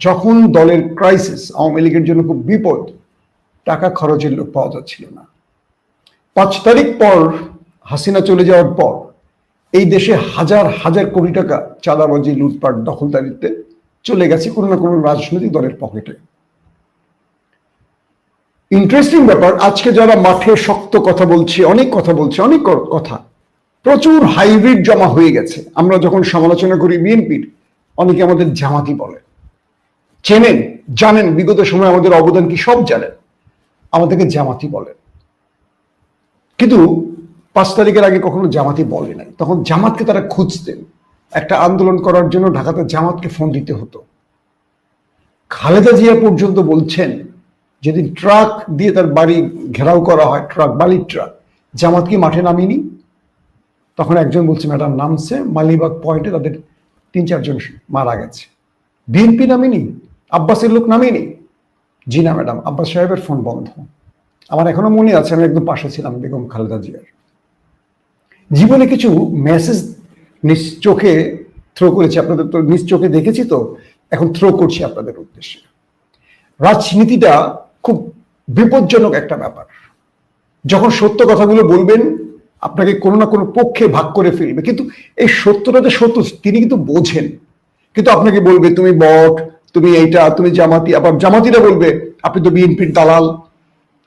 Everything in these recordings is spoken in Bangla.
যখন দলের ক্রাইসিস আওয়ামী লীগের জন্য খুব বিপদ, টাকা খরচের লোক পাওয়া যাচ্ছিল না। পাঁচ তারিখ পর হাসিনা চলে যাওয়ার পর এই দেশে হাজার হাজার কোটি টাকা চাঁদাবাজি, লুটপাট, দখলদারিতে চলে গেছে কোনো না কোনো রাজনৈতিক দলের পকেটে। ইন্টারেস্টিং ব্যাপার, আজকে যারা মাঠে শক্ত কথা বলছে, অনেক কথা বলছে, অনেক কথা, প্রচুর হাইব্রিড জমা হয়ে গেছে। আমরা যখন সমালোচনা করি বিএনপির অনেকে আমাদের জামাতি বলে। চেনেন, জানেন, বিগত সময়ে আমাদের অবদান কি সব জানেন। আমাদেরকে জামাতি বলেন। কিন্তু পাঁচ তারিখের আগে কখনো জামাতি বলে নাই। তখন জামাতকে তারা খুঁজতেন। একটা আন্দোলন করার জন্য ঢাকাতে জামাতকে ফোন দিতে হতো। খালেদা জিয়া পর্যন্ত বলছেন, যেদিন ট্রাক দিয়ে তার বাড়ি ঘেরাও করা হয়, ট্রাক, বালির ট্রাক, জামাত কি মাঠে নামিনি? তখন একজন বলছে, ম্যাডাম, নামছে মালিবাগ পয়েন্টে তাদের তিন, চারজন মারা গেছে। বিএনপি নামেনি? আব্বাসের লোক নামেনি? জি না, ম্যাডাম, আব্বাস সাহেবের ফোন বন্ধ। আমার এখনও মনে আছে, আমি একদম পাশে ছিলাম, বেগম খালেদা জিয়ার। জীবনে কিছু মেসেজ নিজ চোখে থ্রো করেছি, আপনাদের তো নিজ চোখে দেখেছি তো, এখন থ্রো করছি আপনাদের উদ্দেশ্যে। রাজনীতিটা খুব বিপজ্জনক একটা ব্যাপার। যখন সত্য কথাগুলো বলবেন, আপনাকে কোনো না কোনো পক্ষে ভাগ করে ফেলবে। কিন্তু এই সত্যটা যে সত্য, তিনি কিন্তু বোঝেন। কিন্তু আপনাকে বলবে, তুমি বট তুমি এইটা, তুমি জামাতি, আবার জামাতিরা বলবে, আপনি তো বিএনপির দালাল।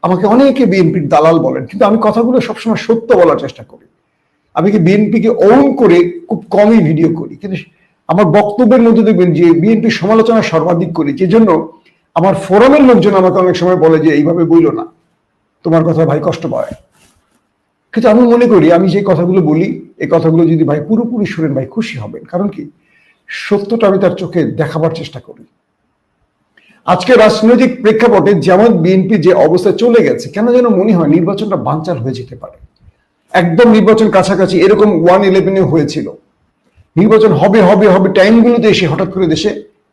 আমাকে অনেকে বিএনপির দালাল বলেন, কিন্তু আমি কথাগুলো সবসময় সত্য বলার চেষ্টা করি। আমি কি বিএনপিকে ওন করে খুব কমই ভিডিও করি? কিন্তু আমার বক্তব্যের মধ্যে দেখবেন যে বিএনপি সমালোচনা সর্বাধিক করি যে জন্য আমার ফোরামের লোকজন আমাকে অনেক সময় বলে যে, এইভাবে বইল না। তোমার কথা ভাই কষ্ট পায়। কিন্তু আমি মনে করি, আমি যে কথাগুলো বলি, এই কথাগুলো যদি ভাই পুরোপুরি শুনেন ভাই খুশি হবেন। কারণ কি? সত্যটা আমি তার চোখে দেখাবার চেষ্টা করি। আজকে রাজনৈতিক প্রেক্ষাপটে যেমন বিএনপি যে অবস্থায় চলে গেছে, কেন যেন মনে হয় নির্বাচনটা বানচাল হয়ে যেতে পারে। একদম নির্বাচন কাছাকাছি এরকম ওয়ান ইলেভেনে হয়েছিল। নির্বাচন হবে হবে হবে টাইমগুলোতে এসে হঠাৎ করে দেশে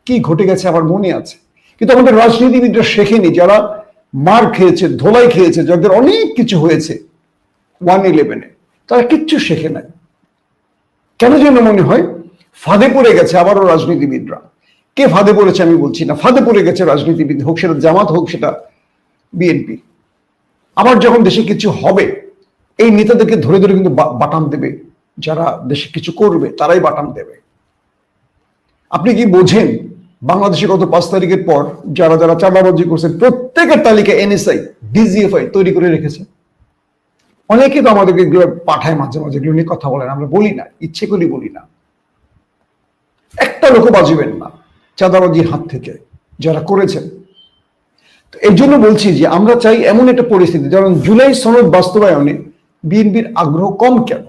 কি ঘটে গেছে আমার মনে আছে। কিন্তু আমাদের রাজনীতিবিদরা শেখেনি যারা মার খেয়েছে, ধোলাই খেয়েছে, যাদের অনেক কিছু হয়েছে ওয়ান ইলেভেনে তারা কিচ্ছু শেখে নাই। কেন যেন মনে হয় ফাঁদে পড়ে গেছে আবারও রাজনীতিবিদরা। কে ফাঁদে পড়েছে আমি বলছি না। ফাঁদে পড়ে গেছে রাজনীতিবিদ হোক, সেটা জামাত হোক, সেটা বিএনপি। আবার যখন দেশে কিছু হবে, এই নেতাদেরকে ধরে ধরে কিন্তু বাটাম দেবে। যারা দেশে কিছু করবে, তারাই বাটাম দেবে। আপনি কি বোঝেন বাংলাদেশে গত পাঁচ তারিখের পর যারা যারা চাঁদাবাজি করছেন প্রত্যেকের তালিকা এনএসআই, ডিজিএফআই তৈরি করে রেখেছে? অনেকে তো আমাদেরকে এগুলো পাঠায় মাঝে মাঝে নিয়ে কথা বলেন আমরা বলি না, ইচ্ছে করি বলি না। একটা লোকও বাজিবেন না। চাঁদাবাজির হাত থেকে, যারা করেছেন। এই জন্য বলছি যে আমরা চাই এমন একটা পরিস্থিতি, যেমন জুলাই সনদ বাস্তবায়নে বিএনপির আগ্রহ কম কেন?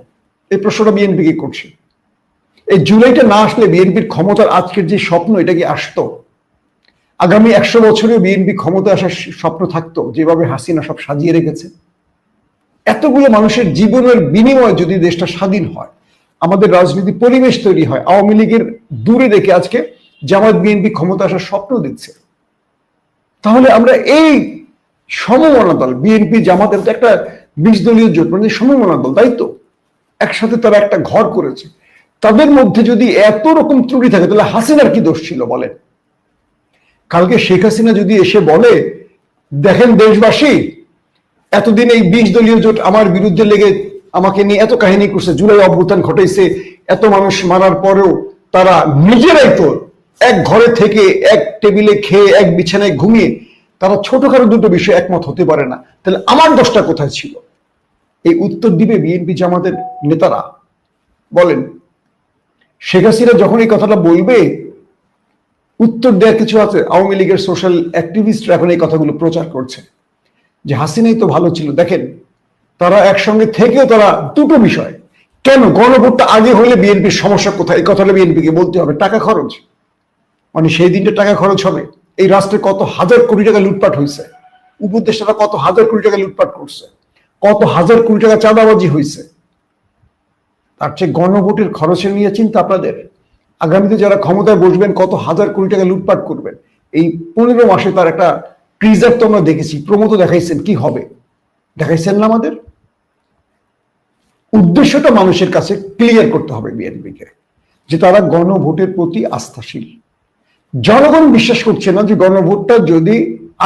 এই প্রশ্নটা বিএনপিকে করছে। এই জুলাইটা না আসলে বিএনপির ক্ষমতার আজকের যে স্বপ্ন, এটা কি আসতো? আগামী একশো বছরেও বিএনপি ক্ষমতা আসার স্বপ্ন থাকতো, যেভাবে হাসিনা সব সাজিয়ে রেখেছে? এতগুলো মানুষের জীবনের বিনিময়ে যদি দেশটা স্বাধীন হয়, আমাদের রাজনীতি পরিবেশ তৈরি হয়, আওয়ামী লীগের দূরে রেখে আজকে জামাত বিএনপি ক্ষমতা আসার স্বপ্ন দিচ্ছে। তাহলে আমরা এই সমমনা দল, বিএনপি জামাতের তো একটা বিশ দলীয় জোট মানে সমমনা দল, তাই তো? একসাথে তারা একটা ঘর করেছে। তাদের মধ্যে যদি এত রকম ত্রুটি থাকে, তাহলে হাসিনার কি দোষ ছিল বলেন? কালকে শেখ হাসিনা যদি এসে বলে, দেখেন দেশবাসী, এতদিন এই বিশ দলীয় জোট আমার বিরুদ্ধে লেগে আমাকে নিয়ে এত কাহিনী করছে, জুলাই অভ্যুত্থান ঘটাইছে, এত মানুষ মারার পরেও তারা নিজেরাই তো এক ঘরে থেকে এক টেবিলে খেয়ে এক বিছানায় ঘুমিয়ে তারা ছোটখাটো দুটো বিষয় একমত হতে পারে না। তাহলে আমার দোষটা কোথায় ছিল? এই উত্তর দিবে বিএনপি জামাতের নেতারা। বলেন, শেখ হাসিনা যখন এই কথাটা বলবে, উত্তর দেওয়ার কিছু আছে? আওয়ামী লীগের সোশ্যাল অ্যাক্টিভিস্টরা এখন এই কথাগুলো প্রচার করছে। যে হাসিনাই তো ভালো ছিল। দেখেন, তারা একসঙ্গে থেকেও তারা দুটো বিষয়। কেন গণভোটটা আগে হলে বিএনপির সমস্যা কোথায়? এই কথাটা বিএনপিকে বলতে হবে। টাকা খরচ। মানে সেই দিনটা টাকা খরচ হবে। এই রাষ্ট্রে কত হাজার কোটি টাকা লুটপাট হয়েছে। উপদেষ্টারা কত হাজার কোটি টাকা লুটপাট করছে। কত হাজার কোটি টাকা চাঁদাবাজি হয়েছে। তার চেয়ে গণভোটের খরচের নিয়ে চিন্তা আপনাদের। আগামীতে যারা ক্ষমতায় বসবেন, কত হাজার কোটি টাকা লুটপাট করবেন। এই পনেরো মাসে তার একটা ট্রিজার তো আমরা দেখেছি প্রমোদ দেখাইছেন কি হবে। দেখাইছেন না আমাদের? উদ্দেশ্যটা মানুষের কাছে ক্লিয়ার করতে হবে বিএনপিকে যে তারা গণভোটের প্রতি আস্থাশীল। জনগণ বিশ্বাস করছে না যে গণভোটটা যদি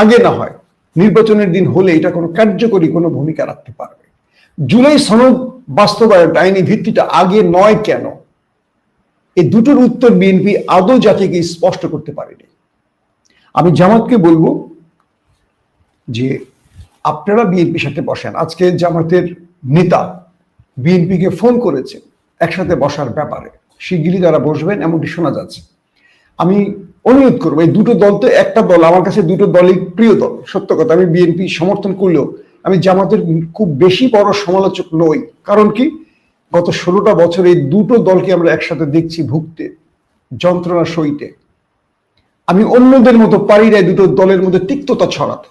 আগে না হয়, নির্বাচনের দিন হলে এটা কোনো কার্যকরী কোনো ভূমিকা রাখতে পারবে। জুলাই সনদ বাস্তবায়ন আইনি ভিত্তিটা আগে নয় কেন? এই দুটোর উত্তর বিএনপি আদৌ জাতিকে স্পষ্ট করতে পারেনি। আমি জামাতকে বলব যে আপনারা বিএনপির সাথে বসেন। আজকে জামাতের নেতা বিএনপিকে ফোন করেছে একসাথে বসার ব্যাপারে। শিগগিরই তারা বসবেন, এমনটি শোনা যাচ্ছে। আমি অনুরোধ করব, এই দুটো দল তো একটা দল, আমার কাছে দুটো দলই প্রিয় দল। সত্য কথা, আমি বিএনপি সমর্থন করলেও আমি জামাতের খুব বেশি বড় সমালোচক নই। কারণ কি? গত ষোলোটা বছর এই দুটো দলকে আমরা একসাথে দেখছি ভুগতে যন্ত্রণা সইতে আমি অন্যদের মতো পারি না দুটো দলের মধ্যে তিক্ততা ছড়াতে।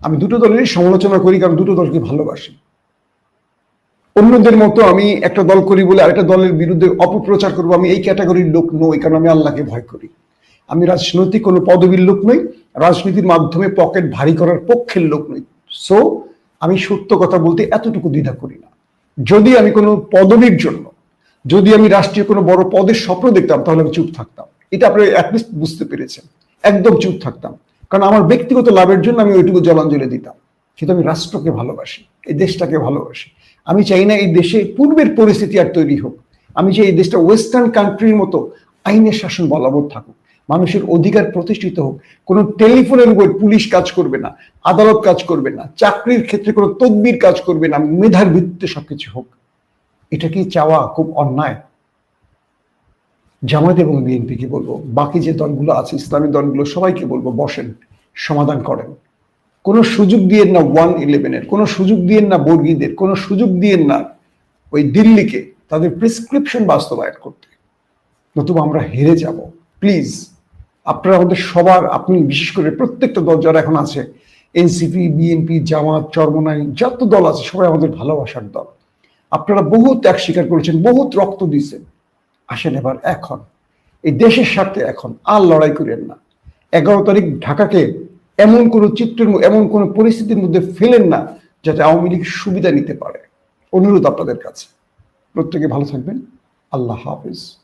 আমি দুটো দলেরই সমালোচনা করি, কারণ দুটো দলকে ভালোবাসি। অন্যদের মতো আমি একটা দল করি বলে আরেকটা দলের বিরুদ্ধে অপপ্রচার করব, আমি এই ক্যাটাগরির লোক নই, কারণ আমি আল্লাহকে ভয় করি। আমি রাজনৈতিক কোনো পদবীর লোক নই, রাজনীতির মাধ্যমে পকেট ভারী করার পক্ষের লোক নই। সো আমি সত্য কথা বলতে এতটুকু দ্বিধা করি না। যদি আমি কোনো পদবীর জন্য, যদি আমি রাষ্ট্রীয় কোনো বড় পদের স্বপ্ন দেখতাম, তাহলে আমি চুপ থাকতাম। এটা আপনি অ্যাটলিস্ট বুঝতে পেরেছেন। একদম চুপ থাকতাম। কারণ আমার ব্যক্তিগত লাভের জন্য আমি ওইটুকু জলাঞ্জলি দিতাম। কিন্তু আমি রাষ্ট্রকে ভালোবাসি, এই দেশটাকে ভালোবাসি। আমি চাই না এই দেশে পূর্বের পরিস্থিতি আর তৈরি হোক। আমি চাই এই দেশটা ওয়েস্টার্ন কান্ট্রির মতো আইনের শাসন বলবৎ থাকুক। মানুষের অধিকার প্রতিষ্ঠিত হোক, কোনো টেলিফোনের উপর পুলিশ কাজ করবে না, আদালত কাজ করবে না, চাকরির ক্ষেত্রে কোনো তদবির কাজ করবে না, মেধার ভিত্তিতে সবকিছু হোক, এটা কি চাওয়া খুব অন্যায়? জামায়াত এবং বিএনপি কি বলব? বাকি যে দলগুলো আছে, ইসলামী দলগুলো, সবাইকে বলব, বসেন, সমাধান করেন। কোনো সুযোগ দিয়ে না ওয়ান ইলেভেনের, কোনো সুযোগ দিয়ে না বর্গীদের, কোনো সুযোগ দিয়ে না ওই দিল্লিকে, তাদের প্রেসক্রিপশন বাস্তবায়ন করতে। নতুবা আমরা হেরে যাব, প্লিজ। আপনারা আমাদের সবার, আপনি বিশেষ করে প্রত্যেকটা দল যারা এখন আছে, এনসিপি, বিএনপি, জামাত, চরমনাই, যত দল আছে, সবাই আমাদের ভালোবাসার দল। আপনারা বহু ত্যাগ স্বীকার করেছেন, বহুত রক্ত দিয়েছেন। আসেন এবার এখন। এই দেশের স্বার্থে এখন আর লড়াই করেন না। এগারো তারিখ ঢাকাকে এমন কোনো চিত্রের এমন কোনো পরিস্থিতির মধ্যে ফেলেন না, যাতে আওয়ামী লীগ সুবিধা নিতে পারে। অনুরোধ আপনাদের কাছে। প্রত্যেকে ভালো থাকবেন। আল্লাহ হাফিজ।